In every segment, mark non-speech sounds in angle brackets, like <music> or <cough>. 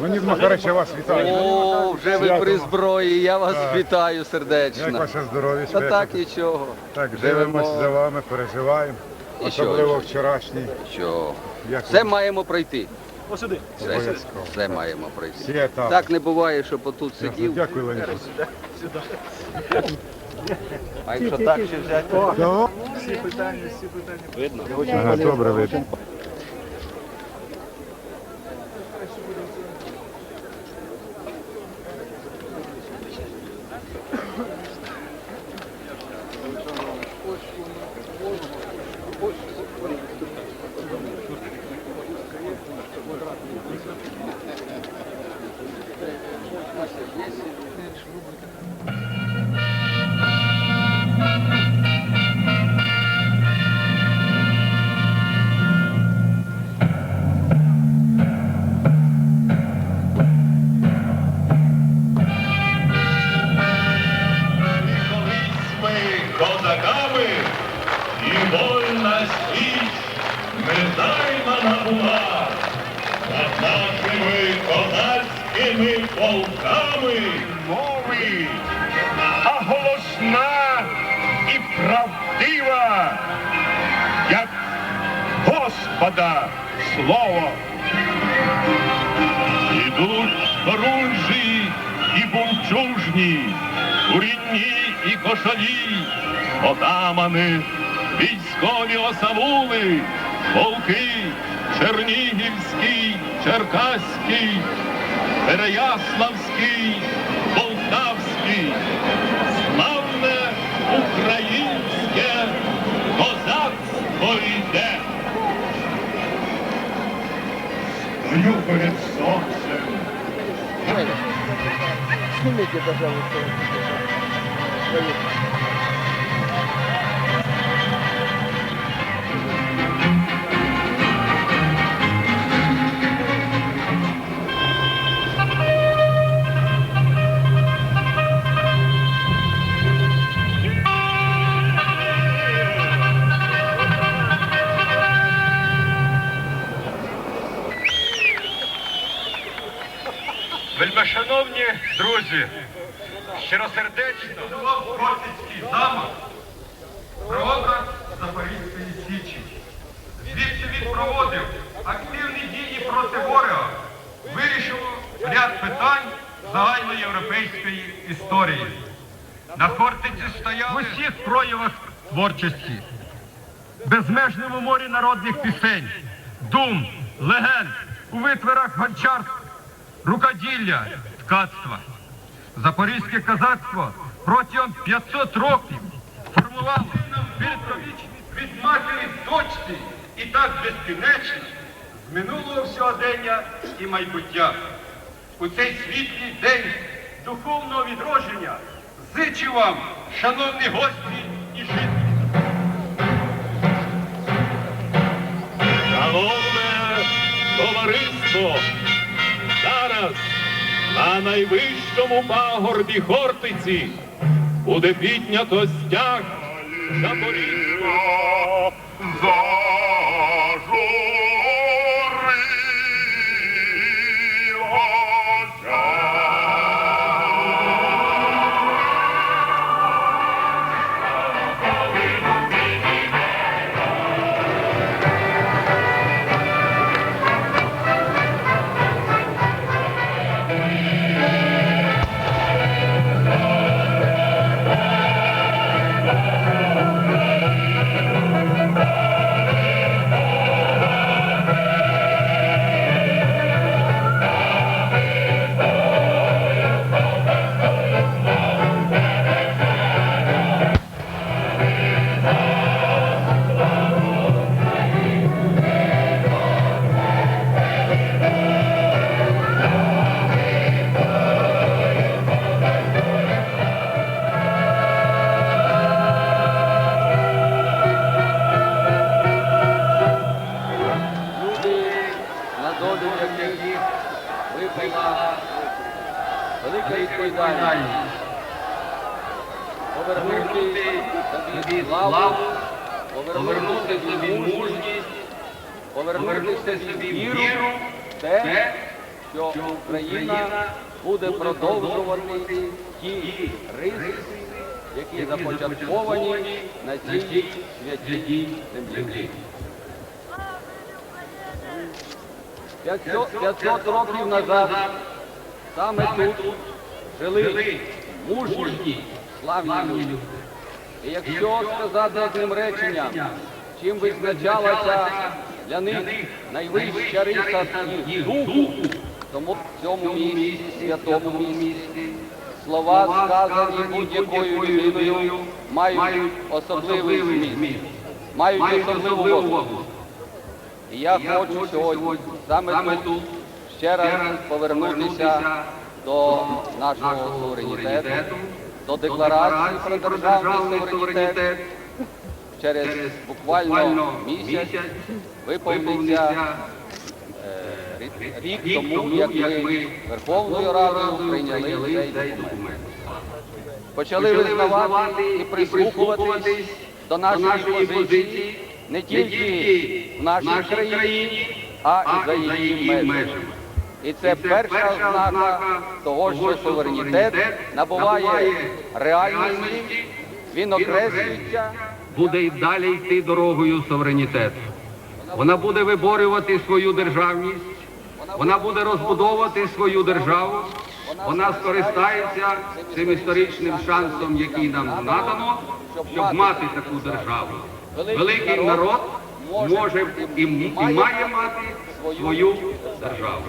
Леонід Макарович, я вас вітаю. О, вже ви при зброї, я вас Так. вітаю Як сердечно. ваше здоров'я? Та так нічого. Так, дивимося за вами, переживаємо. І що? Особливо вчорашній. Що? Як Все ви? маємо пройти. Все, Обов'язково. все маємо пройти. Всі етапи. Так не буває, що отут сидів. Дякую, Леонід. А якщо так ще взяти, Да. видно. Ага, добре видно. Господа слово. Ідуть хорунжі і бунчужні, курінні і кошові, отамани, військові осавули, полки, Чернігівський, Черкаський, Переяславський, перед сонцем. Снимите, пожалуйста. Вельмишановні друзі, щиросердечно Хортицький замок прообраз Запорізької Січі. Звідси він проводив активні дії проти ворога, вирішив ряд питань загальноєвропейської історії. На Хортиці стояли в усіх проявах творчості, безмежному морі народних пісень, дум, легенд, у витворах гончарств, рукоділля, ткацтва. Запорізьке козацтво протягом 500 років формувало співвічність від матері дочці і так безкінечно з минулого сьогодення і майбуття. У цей світлий день духовного відродження зичу вам, шановні гості і жителі. Шановне товариство, зараз на найвищому пагорбі Хортиці буде піднято стяг Запорізького випала велика відповідальність. Повернути собі славу, повернути собі мужність, повернути собі віру, те, що Україна буде продовжувати ті риси, які започатковані на цій святій землі. 500, 500 років назад саме тут жили мужні, славні люди. І якщо сказати одним реченням, чим визначалася для них найвища риса їх духу, тому в цьому місці, святому місці, слова, сказані будь-якою людиною, мають особливий зміст, мають особливу вагу. І я хочу сьогодні саме тут ще раз повернутися до нашого суверенітету, до декларації про державний суверенітет. Через буквально місяць виповниться е, рік- рік тому, як ми Верховною Радою прийняли цей документ. Почали визнавати і прислухуватись до нашої позиції не тільки в нашій країні, а і за її межами. І це перша ознака того, що суверенітет набуває реальності, він окреслюється. буде й далі йти дорогою суверенітету. Вона буде виборювати свою державність, вона буде розбудовувати свою державу, вона скористається цим історичним шансом, який нам надано, щоб мати таку державу. Великий народ може і, має мати свою державу.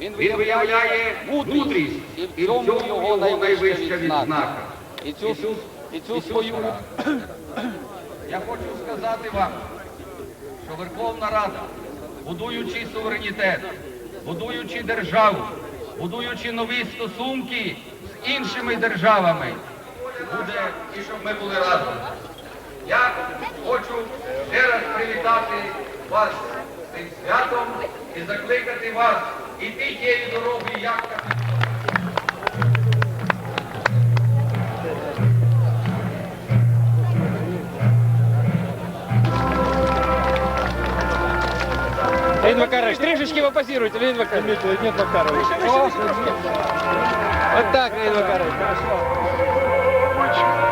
Він Він виявляє мудрість, і в цьому його найвища відзнака. І цю, і цю свою <clears throat> я хочу сказати вам, що Верховна Рада, будуючи суверенітет, будуючи державу, будуючи нові стосунки з іншими державами, буде і щоб ми були разом. Я хочу ще раз привітати вас з цим святом і закликати вас іти тією дорогою, як капітан. Леонид Макарович, трішечки ви позируйте, Леонид Макарович. Леонид Макарович. О, вот так, Леонид Макарович, хорошо.